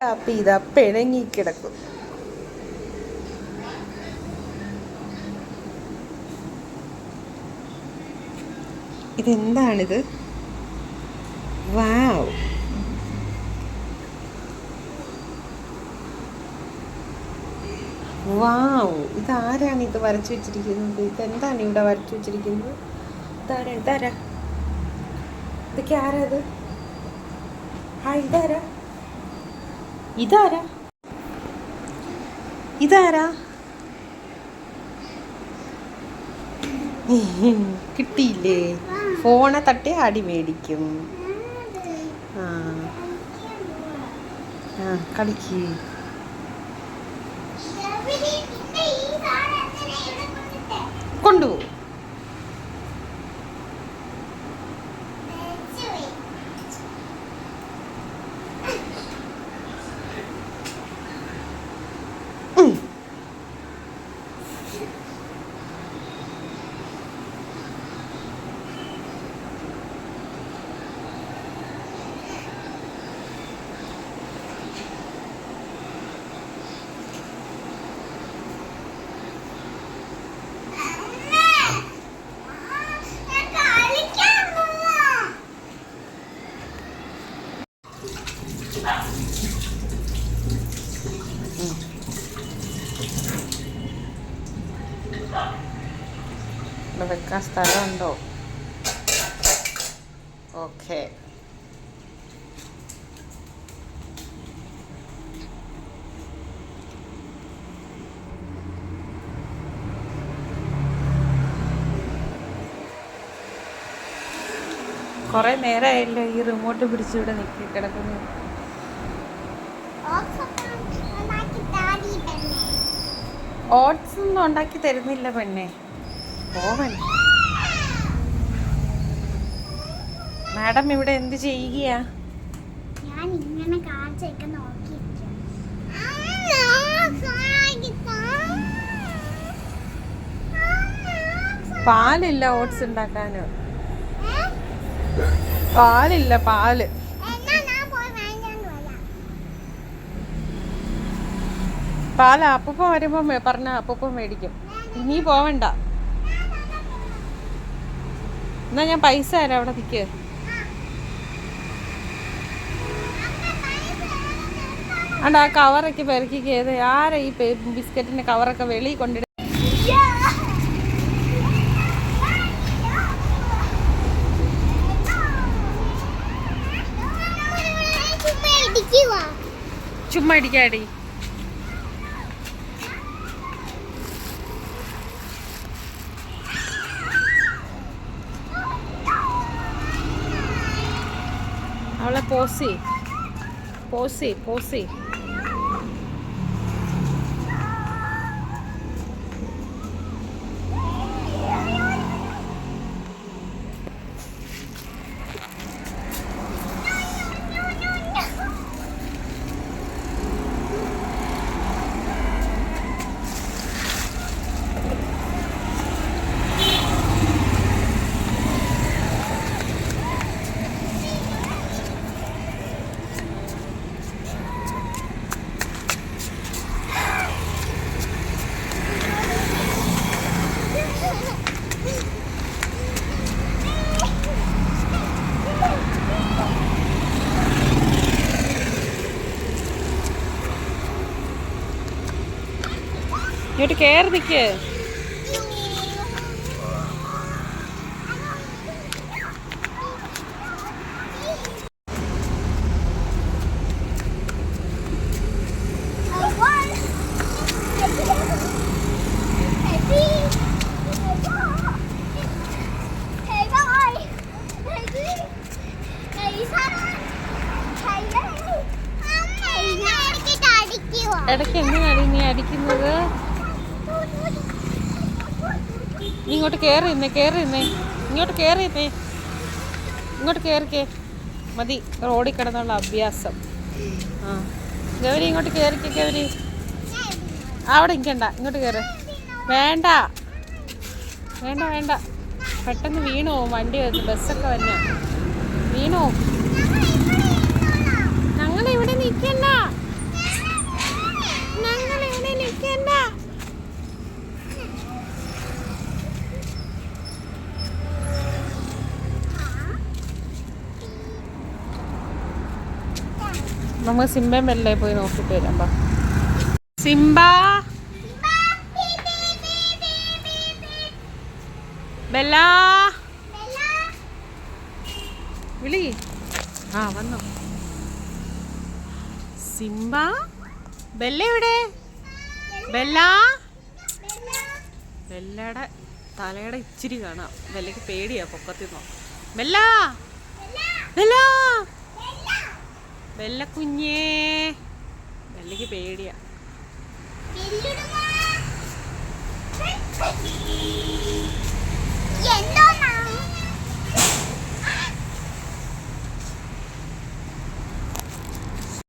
കാപ്പി ഇതാ പിണങ്ങിക്കിടക്കും ഇതെന്താണിത്? വാവ്. വാവ്. ഇതാരാണ് ഇത് വരച്ചു വെച്ചിരിക്കുന്നത്? ഇതെന്താണ് ഇവിടെ വരച്ചു വെച്ചിരിക്കുന്നത്? ഇതാരാ? ഇതാരാ? ഇതൊക്കെ ആരാ ഇത്? ആ ഇതാരാ? ഇതാരാ? ഇതാരാ? കിട്ടിയില്ലേ? ഫോണെ തട്ടി അടി മേടിക്കും. ആ. ആ കളിക്ക്. കൊണ്ടുപോകും ഇവിടെ വെക്കാൻ സ്ഥലമുണ്ടോ ഓക്കെ. കുറെ നേരമായല്ലോ ഈ റിമോട്ട് പിടിച്ച് ഇവിടെ നിൽക്കി കിടക്കുന്നു. ഓട്സ് ഒന്നും ഉണ്ടാക്കി തരുന്നില്ല പെണ്ണേ. പോവൻ മാഡം ഇവിടെ എന്ത് ചെയ്യുകയാ? ഞാൻ ഇങ്ങനെ കാഴ്ചയൊക്കെ നോക്കിയിരിക്കും പാലില്ല ഓട്സ് ഉണ്ടാക്കാന്. പാലില്ല പാൽ. പാൽ അപ്പൂപ്പ വരുമ്പോ പറഞ്ഞ അപ്പൂപ്പ മേടിക്കും. നീ പോവണ്ട. എന്നാ ഞാൻ പൈസ തരാം അവിടെ നിൽക്ക് അണ്ട ആ കവറൊക്കെ പെറുക്കി ഏത് ആരാ ഈ ബിസ്ക്കറ്റിന്റെ കവറൊക്കെ വെളി കൊണ്ടിട ചുമ്മാ ഇടിക്കാടി അവളെ പോസി. പോസി പോസി. ഇങ്ങോട്ട് കയറി നിൽക്ക് ഇടയ്ക്ക് എന്തിനാണ് നീ അടിക്കുന്നത്? നീ ഇങ്ങോട്ട് കയറി നിന്നേ കയറി നിന്നേ ഇങ്ങോട്ട് കയറി നിന്നേ ഇങ്ങോട്ട് കയറിക്കേ മതി റോഡിൽ കിടന്നുള്ള അഭ്യാസം. ആ. ഗൗരി ഇങ്ങോട്ട് കയറിക്കേ ഗൗരി. അവിടെ നിൽക്കണ്ട ഇങ്ങോട്ട് കയറി വേണ്ട. വേണ്ട വേണ്ട. പെട്ടെന്ന് വീണു പോവും വണ്ടി വരുന്നു ബസ്സൊക്കെ വന്ന. വീണു ഞങ്ങൾ ഇവിടെ നിൽക്കണ്ട നമുക്ക് സിംബയും ബെല്ലേ പോയി നോക്കിയിട്ട് വരാം ബാ സിംബ. ബെല്ല. വിളി. ആ വന്നു. സിംബ. ബെല്ല എവിടെ? ബെല്ല. ബെല്ലയുടെ തലയുടെ ഇച്ചിരി കാണാം. ബെല്ലയ്ക്ക് പേടിയാ പൊക്കത്തിൽ നിന്ന് ബെല്ല. ബെല്ല. ബെല്ല കുഞ്ഞേ പേടിയാ.